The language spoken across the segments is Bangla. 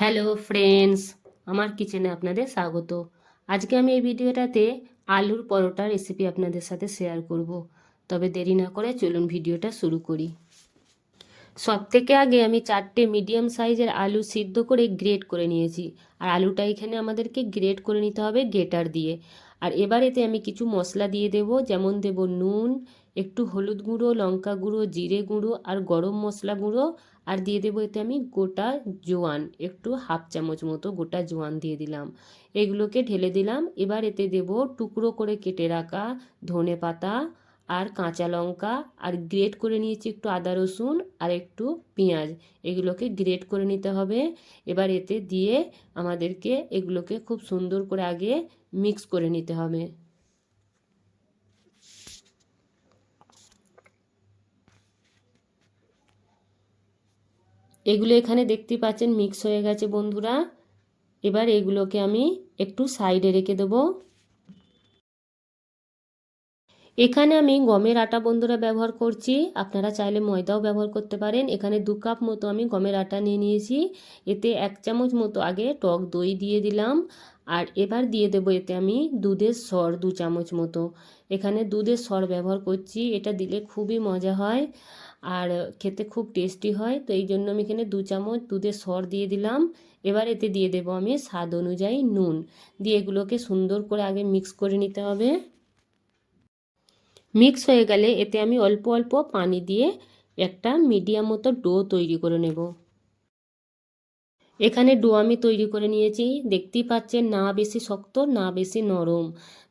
হ্যালো ফ্রেন্ডস, আমার কিচেনে আপনাদের স্বাগত। আজকে আমি এই ভিডিওটাতে আলুর পরোটা রেসিপি আপনাদের সাথে শেয়ার করব। তবে দেরি না করে চলুন ভিডিওটা শুরু করি। সব থেকে আগে আমি চারটে মিডিয়াম সাইজের আলু সিদ্ধ করে গ্রেট করে নিয়েছি। আর আলুটা এখানে আমাদেরকে গ্রেট করে নিতে হবে গ্রেটার দিয়ে। আর এবার এতে আমি কিছু মশলা দিয়ে দেব, যেমন দেব নুন একটু হলুদ গুঁড়ো, লঙ্কা গুঁড়ো, জিরে গুঁড়ো আর গরম মশলা গুঁড়ো আর দিয়ে দেবো এতে আমি গোটা জোয়ান, একটু হাফ চামচ মতো গোটা জোয়ান দিয়ে দিলাম। এগুলোকে ঢেলে দিলাম। এবার এতে দেব টুকরো করে কেটে রাখা ধনে পাতা আর কাঁচা লঙ্কা আর গ্রেট করে নিয়েছি একটু আদা রসুন আর একটু পেঁয়াজ। এগুলোকে গ্রেট করে নিতে হবে। এবার এতে দিয়ে আমাদেরকে এগুলোকে খুব সুন্দর করে আগে মিক্স করে নিতে হবে। এগুলো এখানে দেখতে পাচ্ছেন মিক্স হয়ে গেছে বন্ধুরা। এবার এগুলোকে আমি একটু সাইডে রেখে দেবো। এখানে আমি গমের আটা বন্ধুরা ব্যবহার করছি। আপনারা চাইলে ময়দাও ব্যবহার করতে পারেন। এখানে দু কাপ মতো আমি গমের আটা নিয়ে নিয়েছি। এতে এক চামচ মতো আগে টক দই দিয়ে দিলাম। আর এবার দিয়ে দেবো এতে আমি দুধের সর দু চামচ মতো। এখানে দুধের সর ব্যবহার করছি। এটা দিলে খুবই মজা হয় আর খেতে খুব টেস্টি হয়। তো এই জন্য আমি এখানে দু চামচ দুধের সর দিয়ে দিলাম। এবার এতে দিয়ে দেবো আমি স্বাদ অনুযায়ী নুন। দিয়ে এগুলোকে সুন্দর করে আগে মিক্স করে নিতে হবে। মিক্স হয়ে গেলে এতে আমি অল্প অল্প পানি দিয়ে একটা মিডিয়াম মতো ডো তৈরি করে নেব। এখানে ডো আমি তৈরি করে নিয়েছি। দেখতেই পাচ্ছেন না বেশি শক্ত, না বেশি নরম।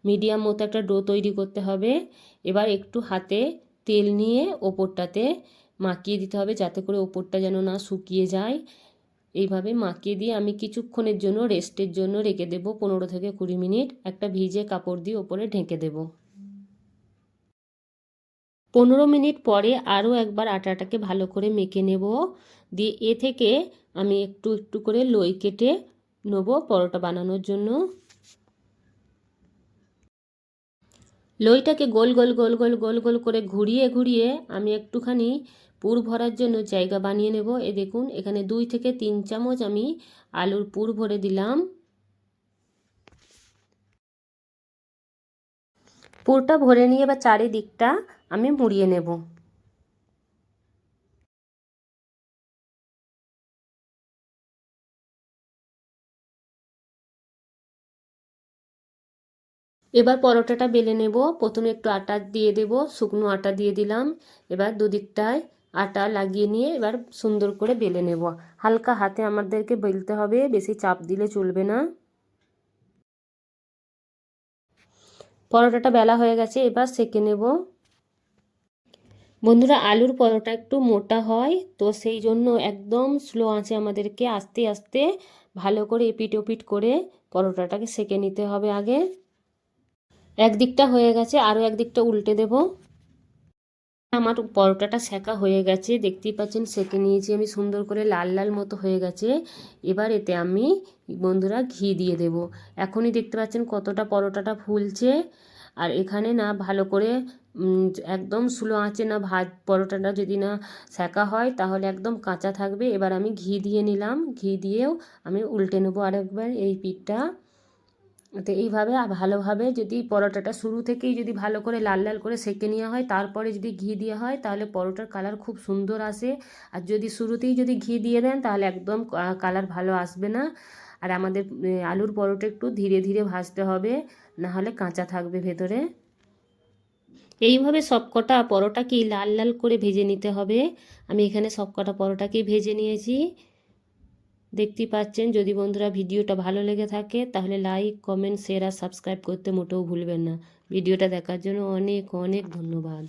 মিডিয়াম মতো একটা ডো তৈরি করতে হবে। এবার একটু হাতে তেল নিয়ে ওপরটাতে মাখিয়ে দিতে হবে যাতে করে ওপরটা যেন না শুকিয়ে যায়। এইভাবে মাখিয়ে দিয়ে আমি কিছুক্ষণের জন্য রেস্টের জন্য রেখে দেব। পনেরো থেকে কুড়ি মিনিট একটা ভিজে কাপড় দিয়ে ওপরে ঢেকে দেবো। পনেরো মিনিট পরে আরও একবার আটাটাকে ভালো করে মেখে নেব। দিয়ে এ থেকে আমি একটু একটু করে লই কেটে নেব পরোটা বানানোর জন্য। লইটাকে গোল গোল গোল গোল গোল গোল করে ঘুরিয়ে ঘুরিয়ে আমি একটুখানি পুর ভরার জন্য জায়গা বানিয়ে নেব। এ দেখুন, এখানে দুই থেকে তিন চামচ আমি আলুর পুর ভরে দিলাম। পুরটা ভরে নিয়ে বা চারিদিকটা আমি মুড়িয়ে নেব। এবার পরোটাটা বেলে নেব। প্রথমে একটু আটা দিয়ে দেব, শুকনো আটা দিয়ে দিলাম। এবার দুদিকটায় আটা লাগিয়ে নিয়ে এবার সুন্দর করে বেলে নেব। হালকা হাতে আমাদেরকে বেলতে হবে, বেশি চাপ দিলে চলবে না। পরোটাটা বেলা হয়ে গেছে, এবার সেকে নেব। বন্ধুরা, আলুর পরোটা একটু মোটা হয়, তো সেই জন্য একদম স্লো আছে আমাদেরকে আস্তে আস্তে ভালো করে এপিট ওপিট করে পরোটাটাকে সেকে নিতে হবে আগে। একদিকটা হয়ে গেছে, আরও একদিকটা উল্টে দেব। আমার পরোটাটা সেকা হয়ে গেছে। দেখতেই পাচ্ছেন, সেকে নিয়েছি আমি সুন্দর করে, লাল লাল মতো হয়ে গেছে। এবার এতে আমি বন্ধুরা ঘি দিয়ে দেব। এখনই দেখতে পাচ্ছেন কতটা পরোটাটা ফুলছে। আর এখানে না ভালো করে একদম স্লো আঁচে না ভাত, পরোটাটা যদি না সেকা হয়, তাহলে একদম কাঁচা থাকবে। এবার আমি ঘি দিয়ে নিলাম। ঘি দিয়েও আমি উল্টে নেব আরেকবার এই পিঠটা। তো এইভাবে ভালোভাবে যদি পরোটাটা শুরু থেকেই যদি ভালো করে লাল লাল করে সেঁকে নেওয়া হয়, তারপরে যদি ঘি দেওয়া হয়, তাহলে পরোটার কালার খুব সুন্দর আসে। আর যদি শুরুতেই যদি ঘি দিয়ে দেন, তাহলে একদম কালার ভালো আসবে না। আর আমাদের আলুর পরোটা একটু ধীরে ধীরে ভাজতে হবে, না হলে কাঁচা থাকবে ভেতরে। এইভাবে সবকটা পরোটাকেই লাল লাল করে ভেজে নিতে হবে। আমি এখানে সবকটা পরোটাকেই ভেজে নিয়েছি। দেখতেই পাচ্ছেন। যদি বন্ধুরা ভিডিওটা ভালো লেগে থাকে, তাহলে লাইক কমেন্ট শেয়ার আর সাবস্ক্রাইব করতে মোটেও ভুলবেন না। ভিডিওটা দেখার জন্য অনেক অনেক ধন্যবাদ।